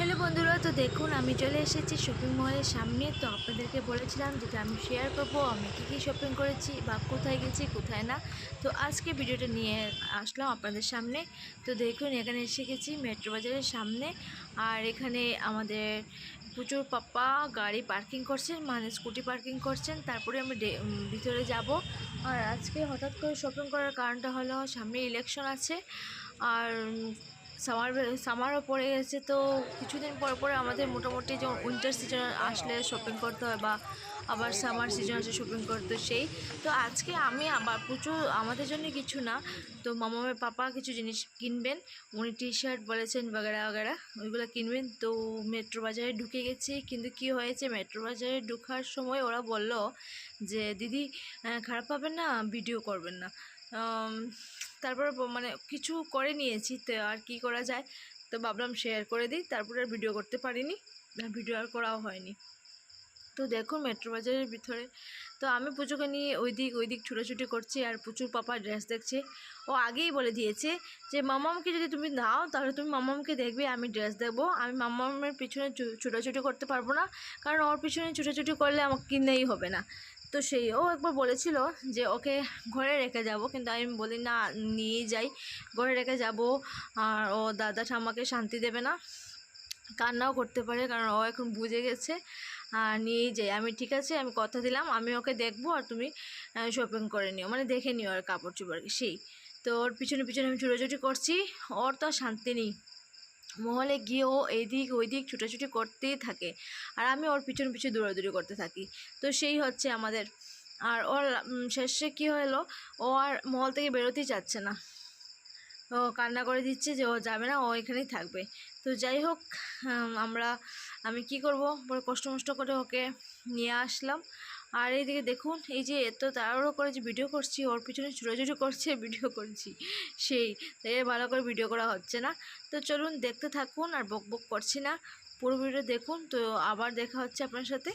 Hello বন্ধুরা, তো দেখুন, আমি চলে এসেছি শপিং মলের সামনে। তো আপনাদেরকে বলেছিলাম যেটা আমি শেয়ার করব, আমি কী কী শপিং করেছি বা কোথায় গেছি, কোথায় না। তো আজকে ভিডিওটা নিয়ে আসলাম আপনাদের সামনে। তো দেখুন, এখানে এসে গেছি মেট্রো বাজারের সামনে। আর এখানে আমাদের প্রচুর পাপ্পা গাড়ি পার্কিং করছেন মানে স্কুটি পার্কিং করছেন। তারপরে আমি ভিতরে যাব। আর আজকে হঠাৎ করে শপিং করার কারণটা হলো, সামনে ইলেকশন আছে। আর সামার সামারও পড়ে গেছে তো কিছুদিন পর পরে আমাদের মোটামুটি যে উইন্টার সিজন আসলে শপিং করতে হয় বা আবার সামার সিজন আসে শপিং করতে সেই। তো আজকে আমি আবার প্রচুর, আমাদের জন্য কিছু না, তো মামামের পাপা কিছু জিনিস কিনবেন। উনি টি শার্ট বলেছেন বাগেরা বাগেরা, ওইগুলো কিনবেন। তো মেট্রো বাজারে ঢুকে গেছি, কিন্তু কি হয়েছে মেট্রো বাজারে ঢোকার সময় ওরা বলল যে, দিদি খারাপ পাবেন না ভিডিও করবেন না। তারপরে মানে কিছু করে নিয়েছি, তো আর কি করা যায়, তো ভাবলাম শেয়ার করে দিই, তারপরে আর ভিডিও করতে পারিনি ভিডিও আর করাও হয়নি। তো দেখুন মেট্রো বাজারের ভিতরে, তো আমি পুজোকে নিয়ে ওই দিক ওই দিক ছুটোছুটি করছি, আর প্রচুর পাপা ড্রেস দেখছে। ও আগেই বলে দিয়েছে যে, মামামকে যদি তুমি নাও তাহলে তুমি মামামকে দেখবে, আমি ড্রেস দেবো। আমি মামামের পিছনে ছুটোছুটি করতে পারব না, কারণ ওর পিছনে ছুটোছুটি করলে আমাকে কিনেই হবে না। তো সেই, ও একবার বলেছিল যে ওকে ঘরে রেখে যাব, কিন্তু আমি বলি, না নিয়ে যাই, ঘরে রেখে যাব, আর ও দাদা ঠাম্মাকে শান্তি দেবে না। কান্নাও করতে পারে, কারণ ও এখন বুঝে গেছে, আর নিয়েই যাই। আমি, ঠিক আছে, আমি কথা দিলাম, আমি ওকে দেখব আর তুমি শপিং করে নিও। মানে দেখে নিও আর কাপড় চোপড়, সেই। তো ওর পিছনে পিছনে আমি ছুটোছুটি করছি, ওর তো শান্তি নেই। মহলে গিয়ে ও এদিক ওই দিক ছুটোছুটি করতেই থাকে। আর আমি ওর পিছন পিছু দৌড়াদৌড়ি করতে থাকি। তো সেই হচ্ছে আমাদের। আর ওর শেষে কী হলো? ও আর মহল থেকে বেরোতেই চাচ্ছে না। ও কান্না করে দিচ্ছে যে ও যাবে না, ও এখানেই থাকবে। তো যাই হোক আমরা, আমি কি করব? পরে কষ্ট মষ্ট করে ওকে নিয়ে আসলাম। আর এইদিকে দেখুন, এই যে এত তাড়াহুড়ো করে যে ভিডিও করছি, ওর পিছনে ছুটোছুটি করছে ভিডিও করছি। সেই, তাই ভালো করে ভিডিও করা হচ্ছে না। তো চলুন দেখতে থাকুন আর বক বক করছি না। পুরো ভিডিও দেখুন, তো আবার দেখা হচ্ছে আপনার সাথে।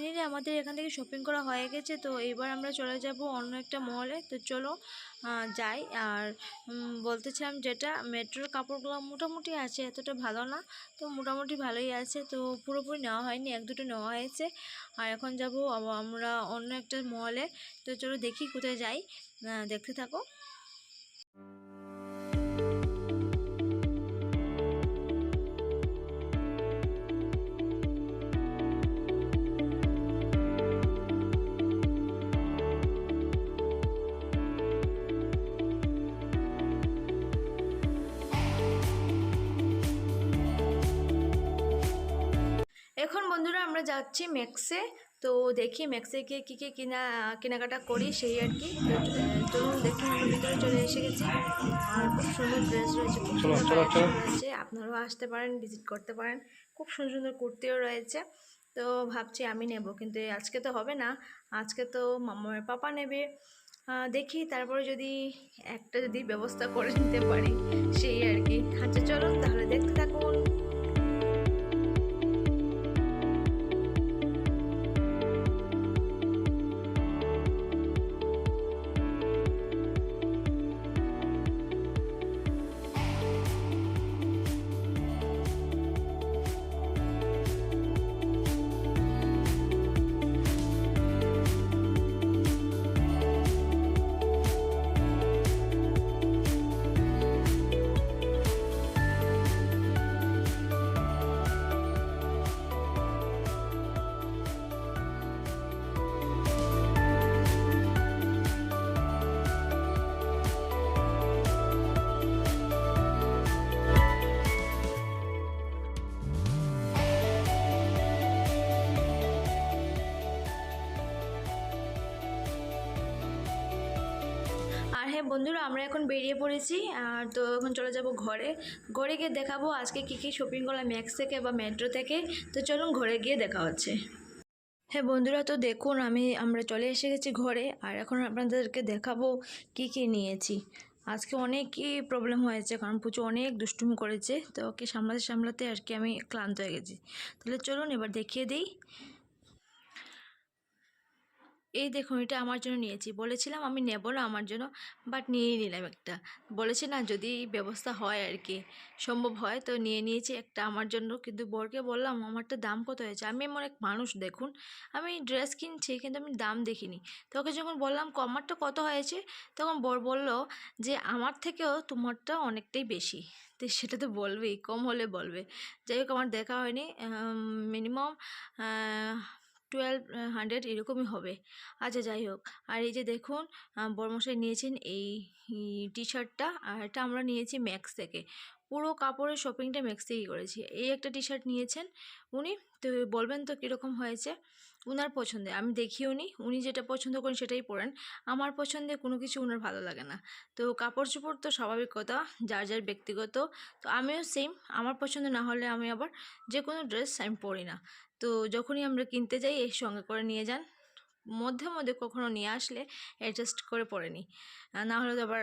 ফাইনালি আমাদের এখান থেকে শপিং করা হয়ে গেছে, তো এবার আমরা চলে যাব অন্য একটা মলে তো চলো যাই। আর বলতেছিলাম যেটা মেট্রোর কাপড়গুলো মোটামুটি আছে, এতটা ভালো না। তো মোটামুটি ভালোই আছে, তো পুরোপুরি নেওয়া হয়নি, এক দুটো নেওয়া হয়েছে। আর এখন যাব আমরা অন্য একটা মলে তো চলো দেখি কোথায় যাই দেখতে থাকো। এখন বন্ধুরা আমরা যাচ্ছি ম্যাক্সে। তো দেখি ম্যাক্সে গিয়ে কী কী কিনা কেনাকাটা করি সেই আর কি। চলুন দেখুন আমরা ভিতরে চলে এসে গেছি। আর খুব সুন্দর ড্রেস রয়েছে খুব সুন্দর রয়েছে। আপনারাও আসতে পারেন ভিজিট করতে পারেন। খুব সুন্দর সুন্দর কুর্তিও রয়েছে। তো ভাবছি আমি নেব কিন্তু আজকে তো হবে না। আজকে তো মামার পাপা নেবে। দেখি তারপরে যদি একটা যদি ব্যবস্থা করে নিতে পারি সেই আর কি। আচ্ছা চলুন তাহলে দেখতে থাকুন। বন্ধুরা, আমরা এখন বেরিয়ে পড়েছি, আর তো এখন চলে যাব ঘরে। ঘরে গিয়ে দেখাবো আজকে কী কী শপিং করলাম ম্যাক্স থেকে বা মেট্রো থেকে। তো চলুন ঘরে গিয়ে দেখা হচ্ছে। হ্যাঁ বন্ধুরা, তো দেখুন, আমি, আমরা চলে এসে গেছি ঘরে, আর এখন আপনাদেরকে দেখাবো কি কি নিয়েছি। আজকে অনেকই প্রবলেম হয়েছে, কারণ পুজো অনেক দুষ্টুমি করেছে, তো ওকে সামলাতে সামলাতে আর কি আমি ক্লান্ত হয়ে গেছি। তাহলে চলুন এবার দেখিয়ে দিই। এই দেখুন, এটা আমার জন্য নিয়েছি। বলেছিলাম আমি নেব না আমার জন্য বাট নিয়েই নিলাম একটা। বলেছি না যদি ব্যবস্থা হয় আর কি সম্ভব হয়, তো নিয়ে নিয়েছি একটা আমার জন্য। কিন্তু বরকে বললাম, আমারটা দাম কত হয়েছে? আমি এমন এক মানুষ, দেখুন। আমি ড্রেস কিনছি, কিন্তু আমি দাম দেখিনি। তো ওকে যখন বললাম কমারটা কত হয়েছে? তখন বর বলল যে, আমার থেকেও তোমারটা অনেকটাই বেশি। তো সেটা তো বলবেই, কম হলে বলবে। যাই হোক, আমার দেখা হয়নি। মিনিমাম টুয়েলভ হান্ড্রেড এরকমই হবে। আচ্ছা যাই হোক। আর এই যে দেখুন বর্মশাই নিয়েছেন এই টি শার্টটা আর এটা আমরা নিয়েছি ম্যাক্স থেকে। পুরো কাপড়ের শপিংটা ম্যাক্স থেকেই করেছি। এই একটা টি শার্ট নিয়েছেন উনি, তো বলবেন তো কীরকম হয়েছে? উনার পছন্দে, আমি দেখিও নি, উনি যেটা পছন্দ করেন সেটাই পরেন। আমার পছন্দে কোনো কিছু উনার ভালো লাগে না। তো কাপড় চোপড় তো স্বাভাবিক কথা যার যার ব্যক্তিগত, তো আমিও সেম আমার পছন্দ না হলে আমি আবার যে কোনো ড্রেস আমি পরি না। তো যখনই আমরা কিনতে যাই, এর সঙ্গে করে নিয়ে যান। মধ্যে মধ্যে কখনো নিয়ে আসলে অ্যাডজাস্ট করে পরে নিই। না হলে তো আবার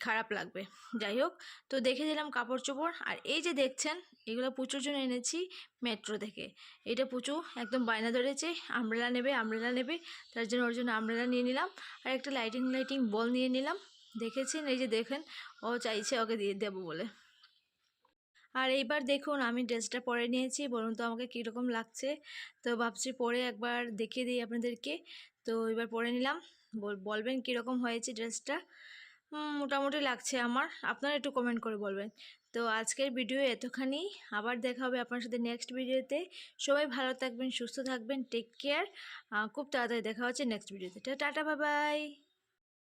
খারাপ লাগবে। যাই হোক, তো দেখে দিলাম কাপড় চোপড়। আর এই যে দেখছেন, এগুলো পুচোর জন্য এনেছি মেট্রো থেকে। এটা পুচু একদম বায়না ধরেছে আমব্রেলা নেবে আমব্রেলা নেবে। তার জন্য ওর জন্য আমব্রেলা নিয়ে নিলাম। আর একটা লাইটিং লাইটিং বল নিয়ে নিলাম। দেখেছেন? এই যে দেখেন, ও চাইছে ওকে দিয়ে দেবো বলে। আর এইবার দেখুন, আমি ড্রেসটা পরে নিয়েছি। বলুন তো আমাকে কীরকম লাগছে? তো ভাবছি পরে একবার দেখিয়ে দিই আপনাদেরকে। তো এবার পরে নিলাম। বল- বলবেন কীরকম হয়েছে ড্রেসটা? মোটামুটি লাগছে আমার। আপনারা একটু কমেন্ট করে বলবেন। তো আজকের ভিডিও এতখানি। আবার দেখা হবে আপনার সাথে নেক্সট ভিডিওতে। সবাই ভালো থাকবেন, সুস্থ থাকবেন। Take care. খুব তাড়াতাড়ি দেখা হচ্ছে নেক্সট ভিডিওতে। Tata bye bye